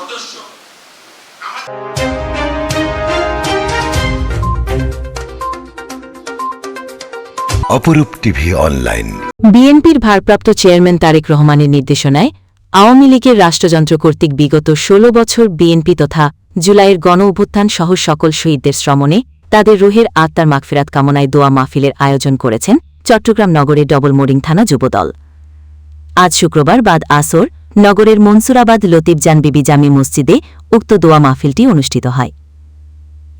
সদস্য। অপরূপ TV online. বিএনপির ভারপ্রাপ্ত চেয়ারম্যান তারেক রহমানের নির্দেশনায় আওয়ামী লীগের রাষ্ট্রযন্ত্র কর্তৃক বিগত ১৬ বছর বিএনপি তথা জুলাইয়ের গণ অভ্যুত্থান সহ সকল শহীদদের শ্রমণে তাদের রুহের আত্মার মাগফিরাত কামনায় দোয়া মাহফিলের আয়োজন করেছেন চট্টগ্রাম নগরের ডবল মোরিং থানা যুবদল। আজ শুক্রবার বাদ আসর নগরের মনসুরাবাদ লতিফজান বিবি জামি মসজিদে উক্ত দোয়া মাহফিলটি অনুষ্ঠিত হয়।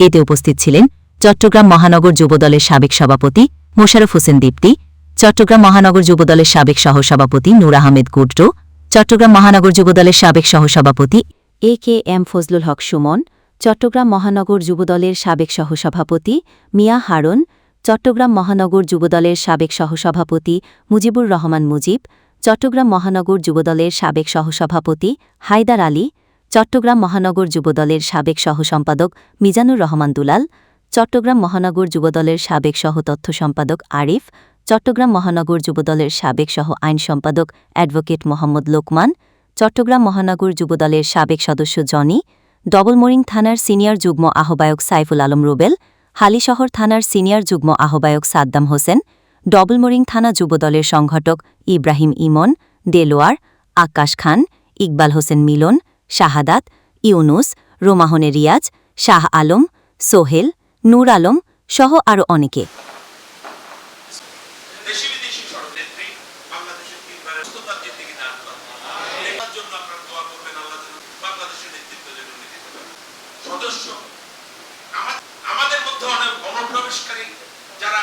এতে উপস্থিত ছিলেন চট্টগ্রাম মহানগর যুবদলের সাবেক সভাপতি মোশারফ হোসেন দীপ্তি, চট্টগ্রাম মহানগর যুবদলের সাবেক সহসভাপতি নূর আহমেদ গুড্রো, চট্টগ্রাম মহানগর যুবদলের সাবেক সহসভাপতি A K M Fazlul Haque Sumon, Chittagong মহানগর যুবদলের সাবেক সহসভাপতি মিয়া হারুন, চট্টগ্রাম মহানগর যুবদলের সাবেক সহসভাপতি মুজিবুর রহমান মুজিব চট্টগ্রাম মহানগর যুবদলের সাবেক সহসভাপতি হায়দার আলী, চট্টগ্রাম মহানগর যুবদলের সাবেক সহসম্পাদক মিজানুর রহমান দুলাল, চট্টগ্রাম মহানগর যুবদলের সাবেক সহ তথ্য সম্পাদক আরিফ, চট্টগ্রাম মহানগর যুবদলের সাবেক সহ আইন সম্পাদক অ্যাডভোকেট মোহাম্মদ লোকমান, চট্টগ্রাম মহানগর যুবদলের সাবেক সদস্য জনি ডবলমোরিং থানার সিনিয়র যুগ্ম আহ্বায়ক সাইফুল আলম রুবেল হালিশহর থানার সিনিয়র যুগ্ম আহ্বায়ক সাদ্দাম হোসেন ডবলমোরিং থানা যুবদলের সংগঠক ইব্রাহিম ইমন, দেলোয়ার, আকাশ খান, ইকবাল হোসেন মিলন, শাহাদাত, ইউনুস, রোমাহনে রিয়াজ, শাহ আলম, সোহেল, নূর আলম সহ আরও অনেকে। সদস্য, আমাদের মধ্যে অনেক অনুপ্রবেশকারী যারা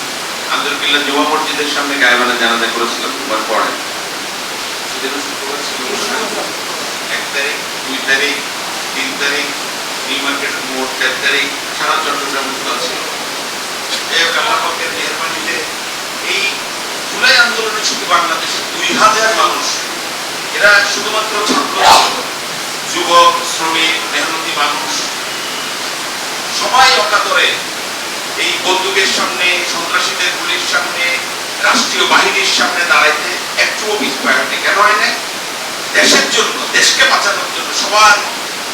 আন্দরকিল্লা জুমা মসজিদের সামনে গায়েবানা জানাজা করেছিলাম দুবার পরে। এক তারিখ, দুই তারিখ, তিন তারিখ, নিউ মার্কেট মোড় চার তারিখ, সারা চট্টগ্রাম ছিল এই আল্লাহ পাকের মেহরবানিতে এই জুলাই আন্দোলনে শুধু বাংলাদেশের দুই হাজার মানুষ, এরা শুধুমাত্র ছাত্র যুবক, শ্রমিক, মেহনতি মানুষ, সবাই অকাতরে এই বন্দুকের সামনে, সন্ত্রাসীদের গুলির সামনে, রাষ্ট্রীয় বাহিনীর সামনে দাঁড়াইতে একটুও পিছপায়নি কেন হয় না দেশের জন্য, দেশকে বাঁচানোর জন্য সবার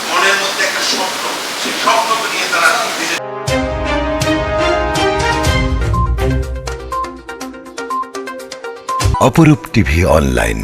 মনের মধ্যে একটা স্বপ্ন, সেই স্বপ্নকে নিয়ে তারা অপরূপ টিভি অনলাইন।